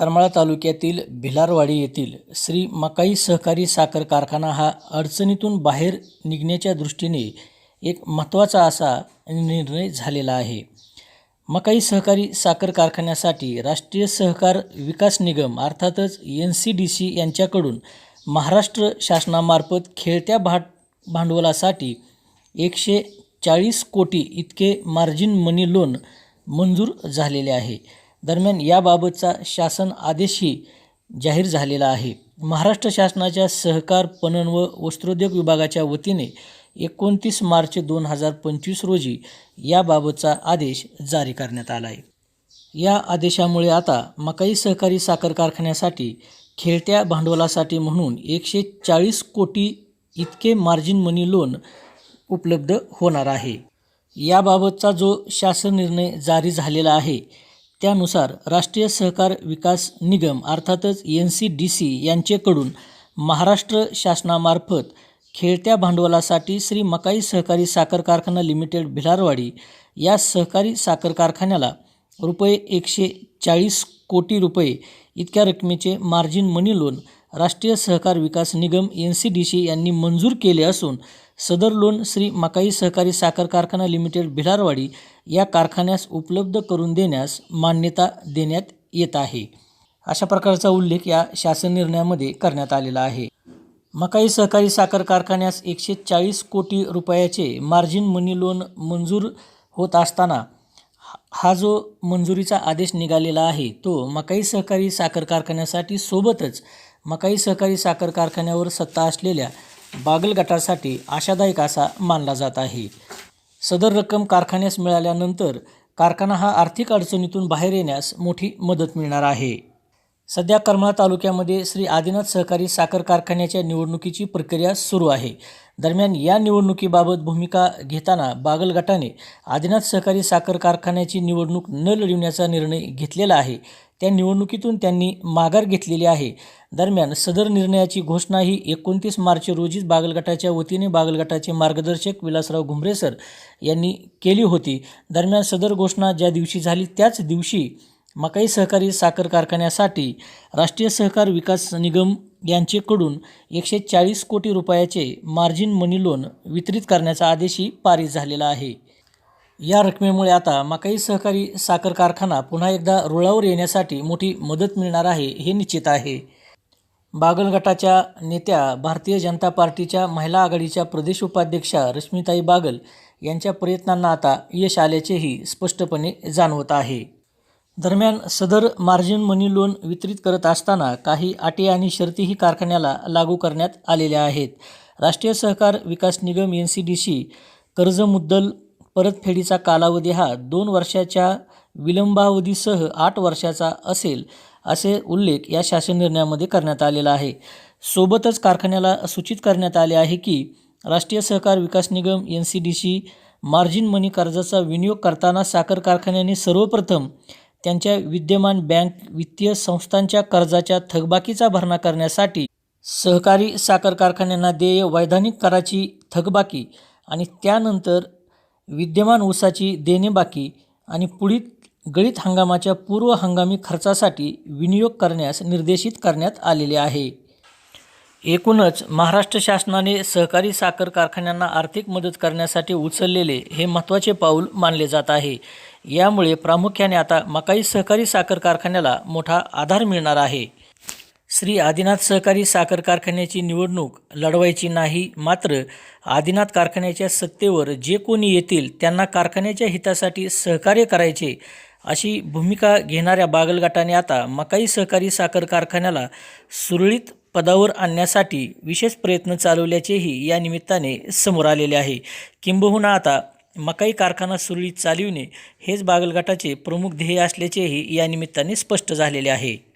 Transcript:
करमाळा तालुक्यातील भिलारवाडी येथील श्री मकाई सहकारी साखर कारखाना हा अडचणीतून बाहेर निघण्याच्या दृष्टीने एक महत्त्वाचा असा निर्णय झालेला आहे. मकाई सहकारी साखर कारखान्यासाठी राष्ट्रीय सहकार विकास निगम अर्थातच एन सी डी सी यांच्याकडून महाराष्ट्र शासनामार्फत खेळत्या भाट भांडवलासाठी एकशे चाळीस कोटी इतके मार्जिन मनी लोन मंजूर झालेले आहे. दरम्यान याबाबतचा शासन आदेशही जाहीर झालेला आहे. महाराष्ट्र शासनाच्या सहकार पणन व वस्त्रोद्योग विभागाच्या वतीने एकोणतीस मार्च दोन हजार पंचवीस रोजी याबाबतचा आदेश जारी करण्यात आला आहे या आदेशामुळे आता मकाई सहकारी साखर कारखान्यासाठी खेळत्या भांडवलासाठी म्हणून एकशे चाळीस कोटी इतके मार्जिन मनी लोन उपलब्ध होणार आहे. याबाबतचा जो शासन निर्णय जारी झालेला आहे त्यानुसार राष्ट्रीय सहकार विकास निगम अर्थातच एन सी डी सी यांचेकडून महाराष्ट्र शासनामार्फत खेळत्या भांडवलासाठी श्री मकाई सहकारी साखर कारखाना लिमिटेड भिलारवाडी या सहकारी साखर कारखान्याला रुपये एकशे चाळीस कोटी रुपये इतक्या रकमेचे margin money loan Rashtriya Sahakar Vikas Nigam N C D C यांनी मंजूर केले असून सदर लोन श्री मकाई सहकारी साखर कारखाना लिमिटेड भिलारवाडी या कारखान्यास उपलब्ध करून देण्यास मान्यता देण्यात येत आहे. अशा प्रकारचा उल्लेख या शासन निर्णयामध्ये करण्यात आलेला आहे. मकाई सहकारी साखर कारखान्यास एकशे चाळीस कोटी रुपयाचे मार्जिन मनी लोन मंजूर होत असताना हा जो मंजुरीचा आदेश निघालेला आहे तो मकाई सहकारी साखर कारखान्यासाठी सोबतच मकाई सहकारी साखर कारखान्यावर सत्ता असलेल्या बागल गटासाठी आशादायक असा मानला जात आहे. सदर रक्कम कारखान्यास मिळाल्यानंतर कारखाना हा आर्थिक अडचणीतून बाहेर येण्यास मोठी मदत मिळणार आहे. सध्या करमाळा तालुक्यामध्ये श्री आदिनाथ सहकारी साखर कारखान्याच्या निवडणुकीची प्रक्रिया सुरू आहे. दरम्यान या निवडणुकीबाबत भूमिका घेताना बागल गटाने आदिनाथ सहकारी साखर कारखान्याची निवडणूक न लढविण्याचा निर्णय घेतलेला आहे. त्या निवडणुकीतून त्यांनी माघार घेतलेली आहे. दरम्यान सदर निर्णयाची घोषणा ही एकोणतीस मार्च रोजीच बागलगटाच्या वतीने बागलगटाचे मार्गदर्शक विलासराव घुमरेसर यांनी केली होती. दरम्यान सदर घोषणा ज्या दिवशी झाली त्याच दिवशी मकाई सहकारी साखर कारखान्यासाठी राष्ट्रीय सहकार विकास निगम यांचेकडून एकशे चाळीस कोटी रुपयाचे मार्जिन मनी लोन वितरित करण्याचा आदेशही पारित झालेला आहे. या रकमेमुळे आता मकाई सहकारी साखर कारखाना पुन्हा एकदा रुळावर येण्यासाठी मोठी मदत मिळणार आहे हे निश्चित आहे. बागल गटाच्या नेत्या भारतीय जनता पार्टीच्या महिला आघाडीच्या प्रदेश उपाध्यक्षा रश्मिताई बागल यांच्या प्रयत्नांना आता यश आल्याचेही स्पष्टपणे जाणवत आहे. दरम्यान सदर मार्जिन मनी लोन वितरित करत असताना काही अटी आणि शर्तीही कारखान्याला लागू करण्यात आलेल्या आहेत. Rashtriya Sahakar Vikas Nigam N C D C कर्ज मुद्दल परतफेडीचा कालावधी हा दोन वर्षाच्या विलंबावधीसह आठ वर्षाचा असेल असे उल्लेख या शासन निर्णयामध्ये करण्यात आलेला आहे. सोबतच कारखान्याला सूचित करण्यात आले आहे की Rashtriya Sahakar Vikas Nigam N C D C margin money कर्जाचा विनियोग करताना साखर कारखान्याने सर्वप्रथम त्यांच्या विद्यमान बँक वित्तीय संस्थांच्या कर्जाच्या थकबाकीचा भरणा करण्यासाठी सहकारी साखर कारखान्यांना देय वैधानिक कराची थकबाकी आणि त्यानंतर विद्यमान ऊसाची देणेबाकी आणि पुढील गळीत हंगामाच्या पूर्व हंगामी खर्चासाठी विनियोग करण्यास निर्देशित करण्यात आलेले आहे. एकूणच महाराष्ट्र शासनाने सहकारी साखर कारखान्यांना आर्थिक मदत करण्यासाठी उचललेले हे महत्त्वाचे पाऊल मानले जात आहे. यामुळे प्रामुख्याने आता मकाई सहकारी साखर कारखान्याला मोठा आधार मिळणार आहे. श्री आदिनाथ सहकारी साखर कारखान्याची निवडणूक लढवायची नाही मात्र आदिनाथ कारखान्याच्या सत्तेवर जे कोणी येतील त्यांना कारखान्याच्या हितासाठी सहकार्य करायचे अशी भूमिका घेणाऱ्या बागलगटाने आता मकाई सहकारी साखर कारखान्याला सुरळीत पदावर आणण्यासाठी विशेष प्रयत्न चालवल्याचेही या निमित्ताने समोर आलेले आहे. किंबहुना आता मकाई कारखाना सुरळीत चालविणे हेच बागलगटाचे प्रमुख ध्येय असल्याचेही या निमित्ताने स्पष्ट झालेले आहे.